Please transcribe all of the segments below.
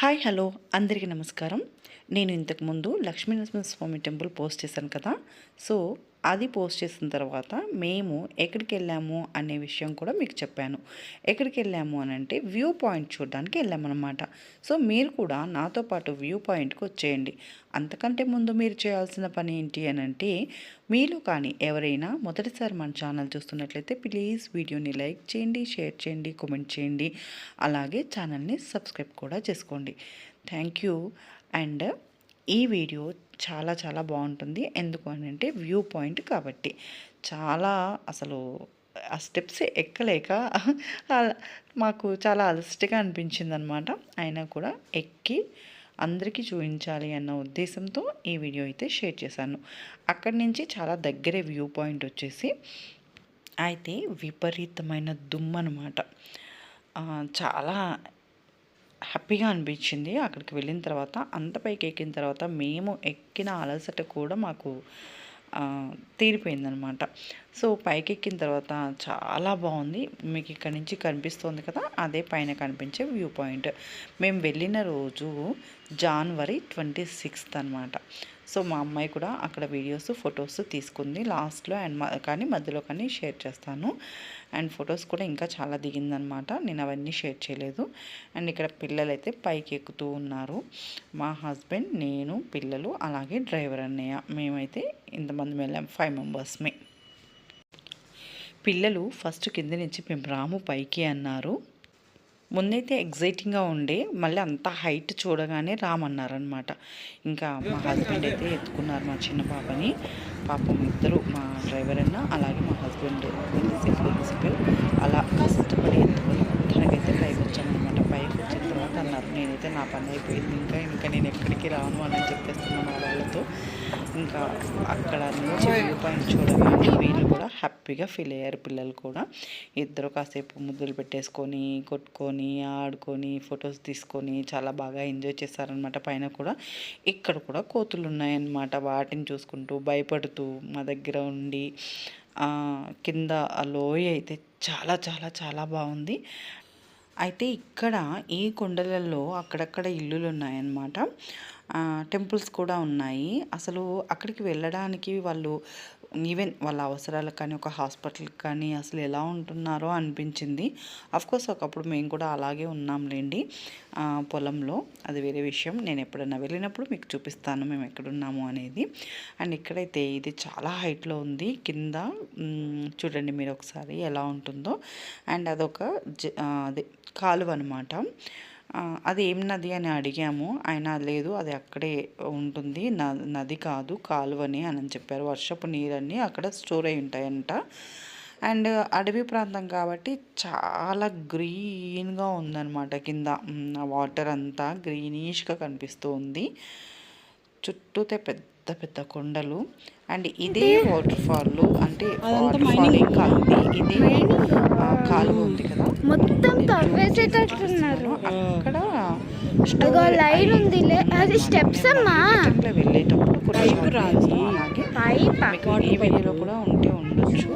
Hi hello. అందరికీ నమస్కారం. నేను ఇంతకుముందు లక్ష్మీనరసింహ స్వామి టెంపుల్ పోస్ట్ చేశాను కదా. సో అది పోస్ట్ చేసిన తర్వాత మేము ఎక్కడికి వెళ్ళాము అనే విషయం కూడా మీకు చెప్పాను. ఎక్కడికి వెళ్ళాము అని అంటే వ్యూ పాయింట్ చూడడానికి వెళ్ళామన్నమాట. సో మీరు కూడా నాతో పాటు వ్యూ పాయింట్కి వచ్చేయండి. అంతకంటే ముందు మీరు చేయాల్సిన పని ఏంటి అని అంటే మీలో కానీ ఎవరైనా మొదటిసారి మన ఛానల్ చూస్తున్నట్లయితే ప్లీజ్ వీడియోని లైక్ చేయండి షేర్ చేయండి కామెంట్ చేయండి. అలాగే ఛానల్ని సబ్స్క్రైబ్ కూడా చేసుకోండి. Thank you. అండ్ ఈ వీడియో చాలా చాలా బాగుంటుంది. ఎందుకు అంటే వ్యూ పాయింట్ కాబట్టి. చాలా అసలు ఆ స్టెప్స్ ఎక్కలేక మాకు చాలా అలసటగా అనిపించింది అనమాట అయినా కూడా ఎక్కి అందరికీ చూపించాలి అన్న ఉద్దేశంతో ఈ వీడియో అయితే షేర్ చేశాను. అక్కడి నుంచి చాలా దగ్గరే వ్యూ పాయింట్ వచ్చేసి అయితే విపరీతమైన దుమ్ము అనమాట చాలా హ్యాపీగా అనిపించింది. అక్కడికి వెళ్ళిన తర్వాత అంత పైకి ఎక్కిన తర్వాత మేము ఎక్కిన అలసట కూడా మాకు తీరిపోయిందనమాట సో పైకి ఎక్కిన తర్వాత చాలా బాగుంది. మీకు ఇక్కడ నుంచి కనిపిస్తుంది కదా అదే పైన కనిపించే వ్యూ పాయింట్. మేము వెళ్ళిన రోజు జనవరి ట్వంటీ సిక్స్త్ అనమాట సో మా అమ్మాయి కూడా అక్కడ వీడియోస్ ఫొటోస్ తీసుకుంది లాస్ట్లో అండ్ కానీ మధ్యలో కానీ షేర్ చేస్తాను. అండ్ ఫొటోస్ కూడా ఇంకా చాలా దిగిందనమాట. నేను అవన్నీ షేర్ చేయలేదు. అండ్ ఇక్కడ పిల్లలు అయితే పైకి ఎక్కుతూ ఉన్నారు. మా హస్బెండ్ నేను పిల్లలు అలాగే డ్రైవర్ అన్నయ్య. మేమైతే ఇంతమంది వెళ్ళాం ఫైవ్ మెంబర్స్మే. పిల్లలు ఫస్ట్ కింద నుంచి మేము రాము పైకి అన్నారు. ముందైతే ఎగ్జైటింగ్గా ఉండే మళ్ళీ అంత హైట్ చూడగానే రామన్నారనమాట ఇంకా మా హస్బెండ్ అయితే ఎత్తుకున్నారు మా చిన్న పాపని. పాపం ఇద్దరు మా డ్రైవర్ అన్న అలాగే మా హస్బెండ్. ప్రిన్సిపల్? అలా కష్టపడి ఎత్తుకొని తనకైతే పైకి వచ్చామన్నమాట. పైకి వచ్చిన తర్వాత అన్నారు నేనైతే నా పని అయిపోయింది ఇంకా ఇంకా నేను ఎక్కడికి రాను అని చెప్పేస్తున్నాను. ఇంకా అక్కడ నుంచి వ్యూ పాయింట్ చూడగానే వీళ్ళు కూడా హ్యాపీగా ఫీల్ అయ్యారు పిల్లలు కూడా. ఇద్దరు కాసేపు ముద్దులు పెట్టేసుకొని కొట్టుకొని ఆడుకొని ఫొటోస్ తీసుకొని చాలా బాగా ఎంజాయ్ చేశారనమాట పైన కూడా ఇక్కడ కూడా కోతులు ఉన్నాయన్నమాట వాటిని చూసుకుంటూ భయపడుతూ మా దగ్గర ఉండి కింద ఆ లోయ అయితే చాలా చాలా చాలా బాగుంది. అయితే ఇక్కడ ఈ కొండలలో అక్కడక్కడ ఇల్లులు ఉన్నాయన్నమాట టెంపుల్స్ కూడా ఉన్నాయి. అసలు అక్కడికి వెళ్ళడానికి వాళ్ళు ఈవెన్ వాళ్ళ అవసరాలకు కానీ ఒక హాస్పిటల్కి కానీ అసలు ఎలా ఉంటున్నారో అనిపించింది. కోర్స్ ఒకప్పుడు మేము కూడా అలాగే ఉన్నాంలేండి. పొలంలో. అది వేరే విషయం. నేను ఎప్పుడైనా వెళ్ళినప్పుడు మీకు చూపిస్తాను మేము ఎక్కడున్నాము అనేది. అండ్ ఇక్కడైతే ఇది చాలా హైట్లో ఉంది. కింద చూడండి మీరు ఒకసారి ఎలా ఉంటుందో. అండ్ అదొక అదే కాలువ అనమాట అది ఏం నది అని అడిగాము. ఆయన లేదు అది అక్కడే ఉంటుంది. నది కాదు కాలువని అని చెప్పారు. వర్షపు నీరన్నీ అక్కడ స్టోర్ అయి ఉంటాయంట. అండ్ అడవి ప్రాంతం కాబట్టి చాలా గ్రీన్గా ఉందన్నమాట కింద. వాటర్ అంతా గ్రీనిష్గా కనిపిస్తూ ఉంది. చుట్టూతే పెద్ద పెద్ద కొండలు. అండ్ ఇదే వాటర్ ఫాల్ అంటే వాటర్ ఫాల్ ఇదే కాలువ ఉంది కదా. మొత్తం తవ్వేసేటట్టున్నారు. అక్కడ లైన్ ఉంది అది స్టెప్స్ అమ్మా. వెళ్ళేటప్పుడు పైప్ రాదు. పైప్? ఈ వీడియోలో కూడా ఉంటే ఉండొచ్చు.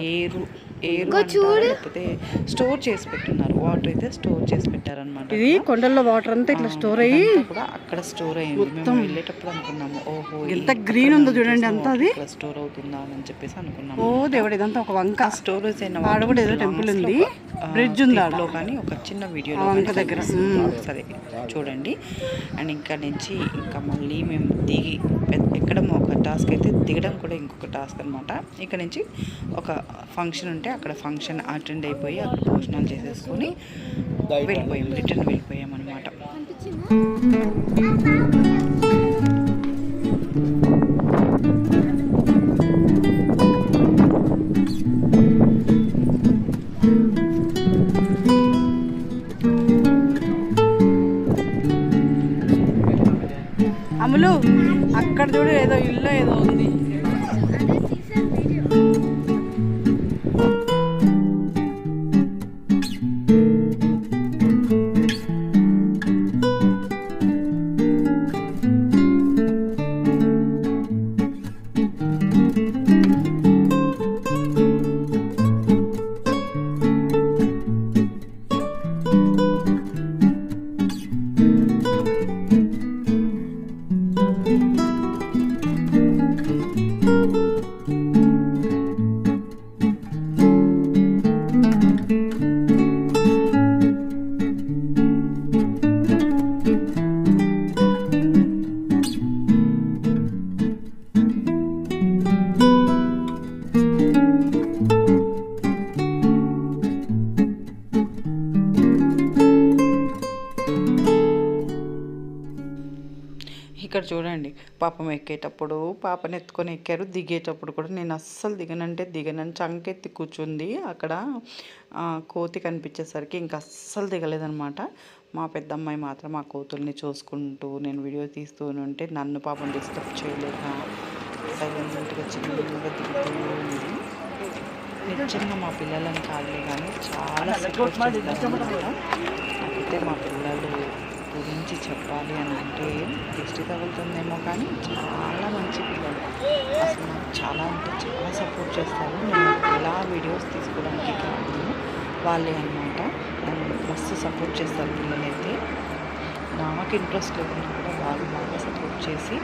ఏరు ఏరు చూడు. లేకపోతే స్టోర్ చేసి పెట్టున్నారు. వాటర్ అయితే స్టోర్ చేసి పెట్టారనమాట ఇది కొండల్లో వాటర్ అంతా ఇట్లా స్టోర్ అయ్యి కూడా అక్కడ స్టోర్ అయ్యింది. మేము వెళ్ళేటప్పుడు అనుకున్నాము ఓహో ఎంత గ్రీన్ ఉందో చూడండి అంతా అది. స్టోర్ అవుతుందా అని చెప్పేసి అనుకున్నాము. ఓ దేవుడు ఇదంతా ఒక వంక. స్టోరేజ్ అయిన ఆడ కూడా ఏదో టెంపుల్ ఉంది. బ్రిడ్జ్ ఉంది ఆడ. లో కానీ ఒక చిన్న వీడియో వంక దగ్గర. సరే చూడండి. అండ్ ఇక్కడ నుంచి ఇంకా మళ్ళీ మేము దిగి ఎక్కడం టాస్క్ అయితే దిగడం కూడా ఇంకొక టాస్క్ అనమాట ఇక్కడ నుంచి ఒక ఫంక్షన్ ఉంటే అక్కడ ఫంక్షన్ అటెండ్ అయిపోయి అక్కడ భోజనాలు చేసేసుకొని వెళ్ళిపోయాం రిటర్న్ వెళ్ళిపోయాం అనమాట ఇక్కడ చూడండి పాపం ఎక్కేటప్పుడు పాపని ఎత్తుకొని ఎక్కారు. దిగేటప్పుడు కూడా నేను అస్సలు దిగనంటే దిగనని చంకెత్తి కూర్చుంది. అక్కడ కోతి కనిపించేసరికి ఇంకా అస్సలు దిగలేదనమాట. మా పెద్దమ్మాయి మాత్రం మా కోతుల్ని చూసుకుంటూ నేను వీడియో తీస్తూ ఉంటే నన్ను పాపం డిస్టర్బ్ చేయలేక సైలెంట్గా చిన్నగా దిగుతూ ఉంది. నిజంగా మా పిల్లలని కాదులే కానీ చాలా సపోర్ట్ నాకైతే మా పిల్లలు గురించి చెప్పాలి అని అంటే దిష్టి తగులుతుందేమో కానీ చాలా మంచి పిల్లలు. అసలు నాకు చాలా అంటే చాలా సపోర్ట్ చేస్తారు. నేను ఎలా వీడియోస్ తీసుకోవడానికి కారణం వాళ్ళే అనమాట మస్తు సపోర్ట్ చేస్తారు పిల్లలైతే. నాకు ఇంట్రెస్ట్ లేకుండా కూడా వాళ్ళు బాగా సపోర్ట్ చేసి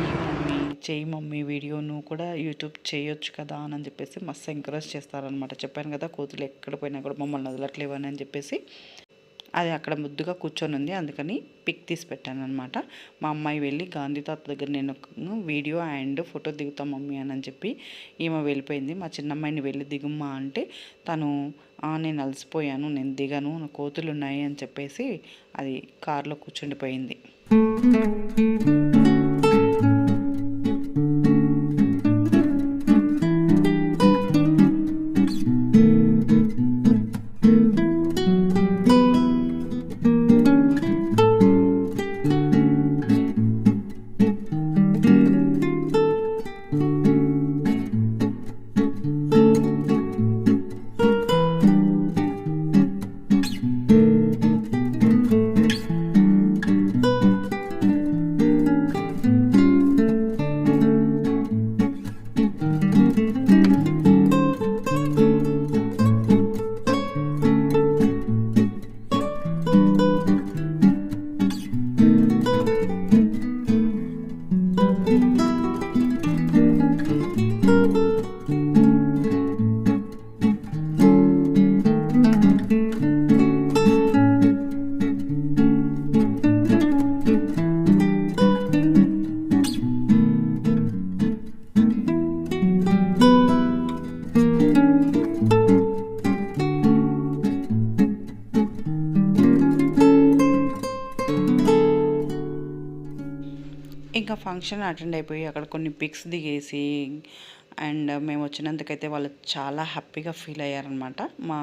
ఈ మమ్మీ చేయి మమ్మీ వీడియోను కూడా యూట్యూబ్ చేయొచ్చు కదా అని చెప్పేసి మస్తు ఎంకరేజ్ చేస్తారనమాట చెప్పాను కదా కోతులు ఎక్కడ పోయినా కూడా మమ్మల్ని వదలట్లేవని అని చెప్పేసి అది అక్కడ ముద్దుగా కూర్చొని ఉంది. అందుకని పిక్ తీసి పెట్టాను అనమాట మా అమ్మాయి వెళ్ళి గాంధీ తాత దగ్గర నేను వీడియో అండ్ ఫోటో దిగుతాం మమ్మీ అని చెప్పి ఈమె వెళ్ళిపోయింది. మా చిన్నమ్మాయిని వెళ్ళి దిగుమ్మా అంటే తను నేను అలసిపోయాను నేను దిగను నా కోతులు ఉన్నాయి అని చెప్పేసి అది కారులో కూర్చుండిపోయింది. ఫంక్షన్ అటెండ్ అయిపోయి అక్కడ కొన్ని పిక్స్ దిగేసి అండ్ మేము వచ్చినందుకైతే వాళ్ళు చాలా హ్యాపీగా ఫీల్ అయ్యారనమాట మా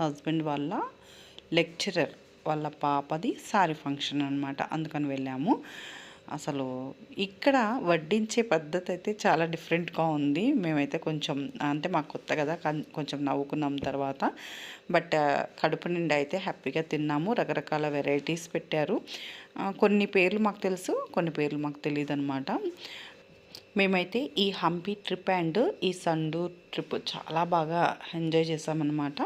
హస్బెండ్ వాళ్ళ లెక్చరర్ వాళ్ళ పాపది సారీ ఫంక్షన్ అనమాట అందుకని వెళ్ళాము. అసలు ఇక్కడ వడ్డించే పద్ధతి అయితే చాలా డిఫరెంట్గా ఉంది. మేమైతే కొంచెం అంటే మాకు కొత్త కదా కొంచెం నవ్వుకున్నాం తర్వాత. బట్ కడుపు నిండా అయితే హ్యాపీగా తిన్నాము. రకరకాల వెరైటీస్ పెట్టారు. కొన్ని పేర్లు మాకు తెలుసు కొన్ని పేర్లు మాకు తెలియదు అనమాట మేమైతే ఈ హంపి ట్రిప్ అండ్ ఈ సండూర్ ట్రిప్ చాలా బాగా ఎంజాయ్ చేసామన్నమాట.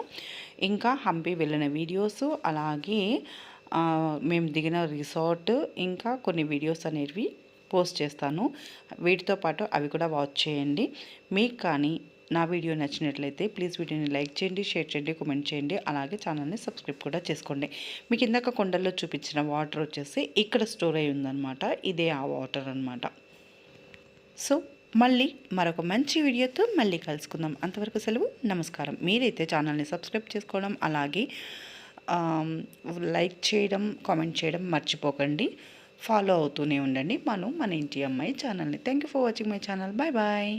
ఇంకా హంపి వెళ్ళిన వీడియోస్ అలాగే మేము దిగిన రిసార్ట్ ఇంకా కొన్ని వీడియోస్ అనేవి పోస్ట్ చేస్తాను. వీటితో పాటు అవి కూడా వాచ్ చేయండి. మీకు కానీ నా వీడియో నచ్చినట్లయితే ప్లీజ్ వీడియోని లైక్ చేయండి షేర్ చేయండి కామెంట్ చేయండి. అలాగే ఛానల్ని సబ్స్క్రైబ్ కూడా చేసుకోండి. మీకు ఇందాక కొండల్లో చూపించిన వాటర్ వచ్చేసి ఇక్కడ స్టోర్ అయి ఉందనమాట ఇదే ఆ వాటర్ అన్నమాట. సో మళ్ళీ మరొక మంచి వీడియోతో మళ్ళీ కలుసుకుందాం. అంతవరకు సెలవు నమస్కారం. మీరైతే ఛానల్ని సబ్స్క్రైబ్ చేసుకోవడం అలాగే లైక్ చేయడం కామెంట్ చేయడం మర్చిపోకండి. ఫాలో అవుతూనే ఉండండి. మనం మన ఇంటి అమ్మాయి ఛానల్ని. Thank you for watching my channel. Bye bye.